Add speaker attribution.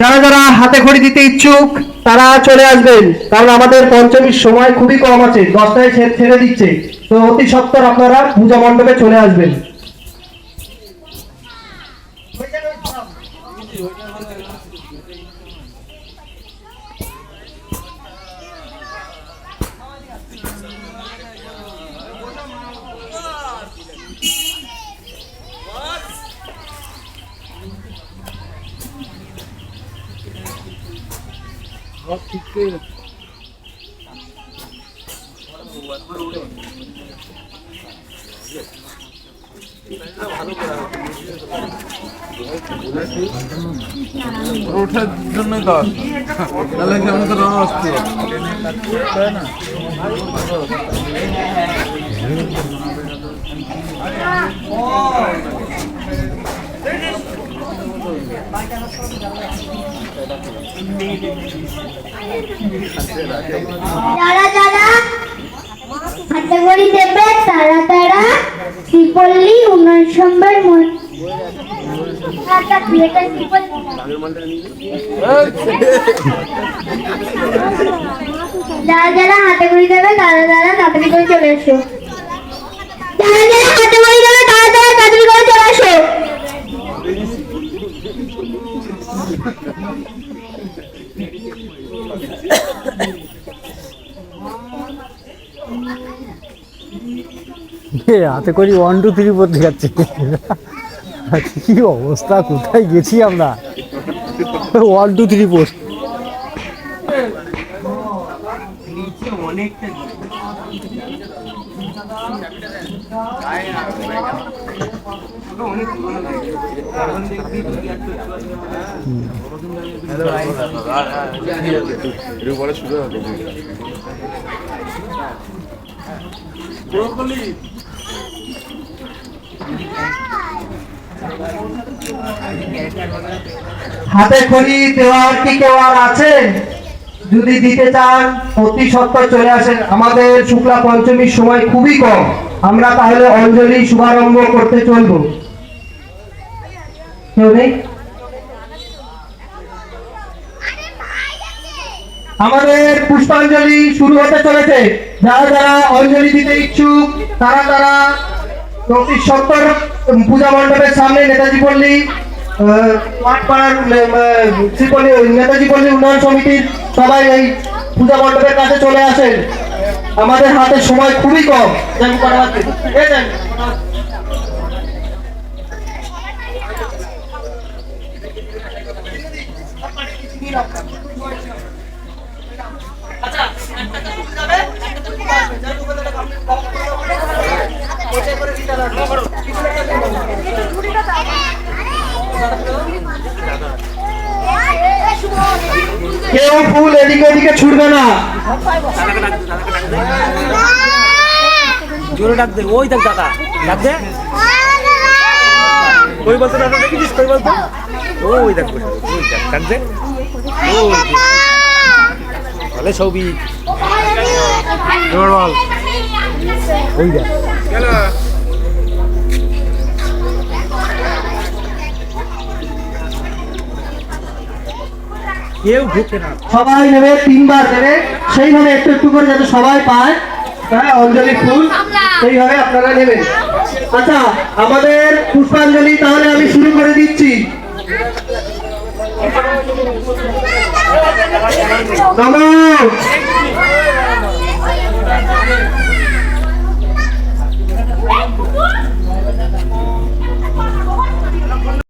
Speaker 1: যারা যারা হাতে খড়ি দিতে ইচ্ছুক, তারা চলে আসবেন। কারণ আমাদের পঞ্চমীর সময় খুবই কম আছে, দশটায় ছেড়ে দিচ্ছে। তো অতি সত্তর আপনারা পূজা মণ্ডপে চলে আসবেন।
Speaker 2: ওঠার জন্যই তো আসে। তাহলে কি আমি তো রং আসতে
Speaker 3: যারা যারা হাতে করি দেবে, তারা। যারা যারা হাতে করি দেবে, তারা তারা তাড়াতাড়ি করে চলে এসো যারা যারা হাতে করি দেবে তারা তারা তাড়াতাড়ি করে চলে এসো
Speaker 4: এ, হাতে করি ওয়ান টু থ্রি পড়তে যাচ্ছে। কি অবস্থা, কোথায় গেছি আমরা? ওয়ান টু থ্রি ফোর
Speaker 1: হাতে খড়ি দেওয়ার কি কেউ আর আছেন যদি দিতে চান, অতি সত্তর চলে আসেন। আমাদের শুক্লা পঞ্চমীর সময় খুবই কম। আমরা তাহলে অঞ্জলি শুভারম্ভ করতে চলবো। আমাদের পুষ্পাঞ্জলি শুরু হতে চলেছে। যারা যারা অঞ্জলি দিতে ইচ্ছুক, তারা তারা অতি সত্তর পূজা মণ্ডপের সামনে নেতাজি পল্লী মাঠপাড়ার শ্রীপল্লী নেতাজি পল্লী উন্নয়ন সমিতির সবাই এই পূজা মণ্ডপের কাছে চলে আসেন। আমাদের হাতে সময় খুবই কম। জানি করা হচ্ছে এই দেন। কেউ ফুল এদিকে ওদিকে ছুটবে না।
Speaker 5: জোরে ডাক দে। ওই দেখ দাদা ডাক দে। কই বলতো দাদা দেখেছিস কই বলতো? ওই দেখ ওই দেখ ডাক দে। ওই। তাহলে ছবি। জোর বল।
Speaker 4: ওই দেখ।
Speaker 5: কেউ ঢুকে না।
Speaker 1: সবাই নেবে তিনবার দেবে সেইভাবে একটু একটু করে যাতে সবাই পায়। হ্যাঁ অঞ্জলি ফুল সেইভাবে আপনারা নেবেন। আচ্ছা আমাদের পুষ্পাঞ্জলি তাহলে আমি শুরু করে দিচ্ছি। নমো